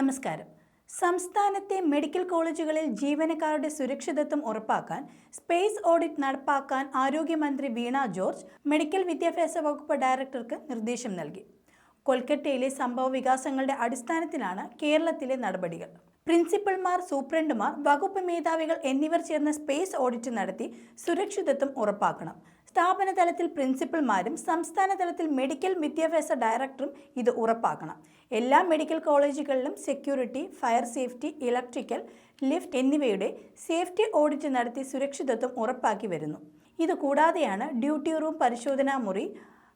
നമസ്കാരം. സംസ്ഥാനത്തെ മെഡിക്കൽ കോളേജുകളിൽ ജീവനക്കാരുടെ സുരക്ഷിതത്വം ഉറപ്പാക്കാൻ സ്പേസ് ഓഡിറ്റ് നടപ്പാക്കാൻ ആരോഗ്യമന്ത്രി വീണ ജോർജ് മെഡിക്കൽ വിദ്യാഭ്യാസ വകുപ്പ് ഡയറക്ടർക്ക് നിർദ്ദേശം നൽകി. കൊൽക്കത്തയിലെ സംഭവ വികാസങ്ങളുടെ അടിസ്ഥാനത്തിലാണ് കേരളത്തിലെ നടപടികൾ. പ്രിൻസിപ്പൽമാർ സൂപ്രണ്ടുമാർ വകുപ്പ് മേധാവികൾ എന്നിവർ ചേർന്ന് സ്പേസ് ഓഡിറ്റ് നടത്തി സുരക്ഷിതത്വം ഉറപ്പാക്കണം. സ്ഥാപന തലത്തിൽ പ്രിൻസിപ്പൽമാരും സംസ്ഥാന തലത്തിൽ മെഡിക്കൽ വിദ്യാഭ്യാസ ഡയറക്ടറും ഇത് ഉറപ്പാക്കണം. എല്ലാ മെഡിക്കൽ കോളേജുകളിലും security fire safety electrical lift എന്നിവയുടെ സേഫ്റ്റി ഓഡിറ്റ് നടത്തി സുരക്ഷിതത്വം ഉറപ്പാക്കി വരുന്നു. ഇതുകൂടാതെയാണ് ഡ്യൂട്ടി റൂം പരിശോധനാ മുറി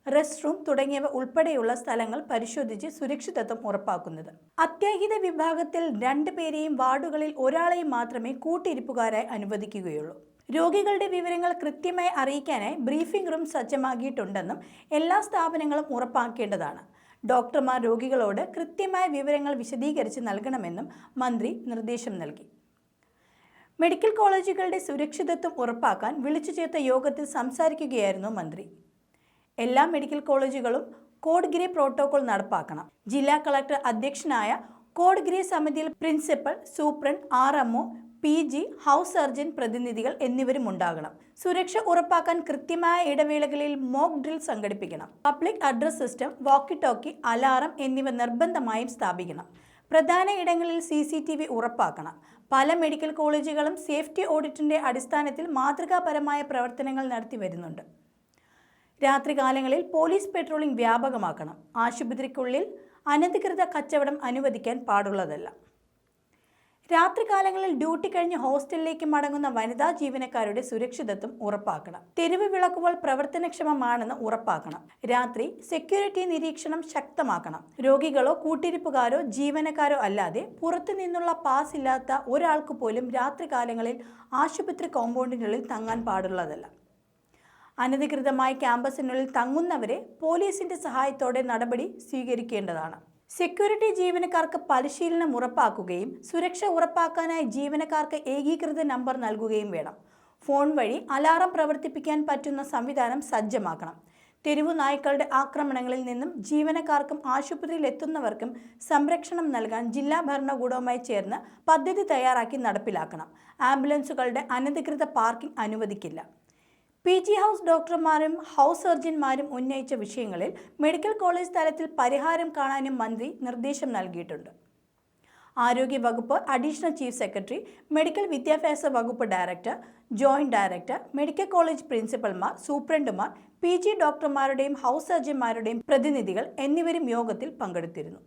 റെസ്റ്റ് റൂം തുടങ്ങിയവ ഉൾപ്പെടെയുള്ള സ്ഥലങ്ങൾ പരിശോധിച്ച് സുരക്ഷിതത്വം ഉറപ്പാക്കുന്നത്. അത്യാഹിത വിഭാഗത്തിൽ രണ്ടു പേരെയും വാർഡുകളിൽ ഒരാളെയും മാത്രമേ കൂട്ടിരിപ്പുകാരായി അനുവദിക്കുകയുള്ളൂ. രോഗികളുടെ വിവരങ്ങൾ കൃത്യമായി അറിയിക്കാനായി ബ്രീഫിംഗ് റൂം സജ്ജമാക്കിയിട്ടുണ്ടെന്നും എല്ലാ സ്ഥാപനങ്ങളും ഉറപ്പാക്കേണ്ടതാണ്. ഡോക്ടർമാർ രോഗികളോട് കൃത്യമായ വിവരങ്ങൾ വിശദീകരിച്ച് നൽകണമെന്നും മന്ത്രി നിർദ്ദേശം നൽകി. മെഡിക്കൽ കോളേജുകളുടെ സുരക്ഷിതത്വം ഉറപ്പാക്കാൻ വിളിച്ചു ചേർത്ത യോഗത്തിൽ സംസാരിക്കുകയായിരുന്നു മന്ത്രി. എല്ലാ മെഡിക്കൽ കോളേജുകളും കോഡ് ഗ്രേ പ്രോട്ടോകോൾ നടപ്പാക്കണം. ജില്ലാ കളക്ടർ അധ്യക്ഷനായ കോഡ് ഗ്രേ സമിതിയിൽ principal superintendent R MO P G house surgeon പ്രതിനിധികൾ എന്നിവരും ഉണ്ടാകണം സുരക്ഷ ഉറപ്പാക്കാൻ കൃത്യമായ ഇടവേളകളിൽ mock drill സംഘടിപ്പിക്കണം. Public address system walkie talkie alarm എന്നിവ നിർബന്ധമായും സ്ഥാപിക്കണം. പ്രധാന ഇടങ്ങളിൽ സി സി ടി വി ഉറപ്പാക്കണം. പല മെഡിക്കൽ കോളേജുകളും സേഫ്റ്റി ഓഡിറ്റിന്റെ അടിസ്ഥാനത്തിൽ മാതൃകാപരമായ പ്രവർത്തനങ്ങൾ നടത്തി വരുന്നുണ്ട്. രാത്രികാലങ്ങളിൽ പോലീസ് പെട്രോളിംഗ് വ്യാപകമാക്കണം. ആശുപത്രിക്കുള്ളിൽ അനധികൃത കച്ചവടം അനുവദിക്കാൻ പാടുള്ളതല്ല. രാത്രികാലങ്ങളിൽ ഡ്യൂട്ടി കഴിഞ്ഞ് ഹോസ്റ്റലിലേക്ക് മടങ്ങുന്ന വനിതാ ജീവനക്കാരുടെ സുരക്ഷിതത്വം ഉറപ്പാക്കണം. തെരുവ് വിളക്കുകൾ പ്രവർത്തനക്ഷമമാണെന്ന് ഉറപ്പാക്കണം. രാത്രി സെക്യൂരിറ്റി നിരീക്ഷണം ശക്തമാക്കണം. രോഗികളോ കൂട്ടിരിപ്പുകാരോ ജീവനക്കാരോ അല്ലാതെ പുറത്തു നിന്നുള്ള പാസ് ഇല്ലാത്ത ഒരാൾക്ക് പോലും രാത്രികാലങ്ങളിൽ ആശുപത്രി കോമ്പൗണ്ടിനുള്ളിൽ തങ്ങാൻ പാടുള്ളതല്ല. അനധികൃതമായി ക്യാമ്പസിനുള്ളിൽ തങ്ങുന്നവരെ പോലീസിന്റെ സഹായത്തോടെ നടപടി സ്വീകരിക്കേണ്ടതാണ്. സെക്യൂരിറ്റി ജീവനക്കാർക്ക് പരിശീലനം ഉറപ്പാക്കുകയും സുരക്ഷ ഉറപ്പാക്കാനായി ജീവനക്കാർക്ക് ഏകീകൃത നമ്പർ നൽകുകയും വേണം. ഫോൺ വഴി അലാറം പ്രവർത്തിപ്പിക്കാൻ പറ്റുന്ന സംവിധാനം സജ്ജമാക്കണം. തെരുവു നായ്ക്കളുടെ ആക്രമണങ്ങളിൽ നിന്നും ജീവനക്കാർക്കും ആശുപത്രിയിൽ എത്തുന്നവർക്കും സംരക്ഷണം നൽകാൻ ജില്ലാ ഭരണകൂടവുമായി ചേർന്ന് പദ്ധതി തയ്യാറാക്കി നടപ്പിലാക്കണം. ആംബുലൻസുകളുടെ അനധികൃത പാർക്കിംഗ് അനുവദിക്കില്ല. പി ജി ഹൗസ് ഡോക്ടർമാരും ഹൗസ് സർജൻമാരും ഉന്നയിച്ച വിഷയങ്ങളിൽ മെഡിക്കൽ കോളേജ് തലത്തിൽ പരിഹാരം കാണാനും മന്ത്രി നിർദ്ദേശം നൽകിയിട്ടുണ്ട്. ആരോഗ്യ വകുപ്പ് അഡീഷണൽ ചീഫ് സെക്രട്ടറി മെഡിക്കൽ വിദ്യാഭ്യാസ വകുപ്പ് director joint director medical college പ്രിൻസിപ്പൽമാർ സൂപ്രണ്ടുമാർ പി ജി ഡോക്ടർമാരുടെയും ഹൗസ് സർജന്മാരുടെയും പ്രതിനിധികൾ എന്നിവരും യോഗത്തിൽ പങ്കെടുത്തിരുന്നു.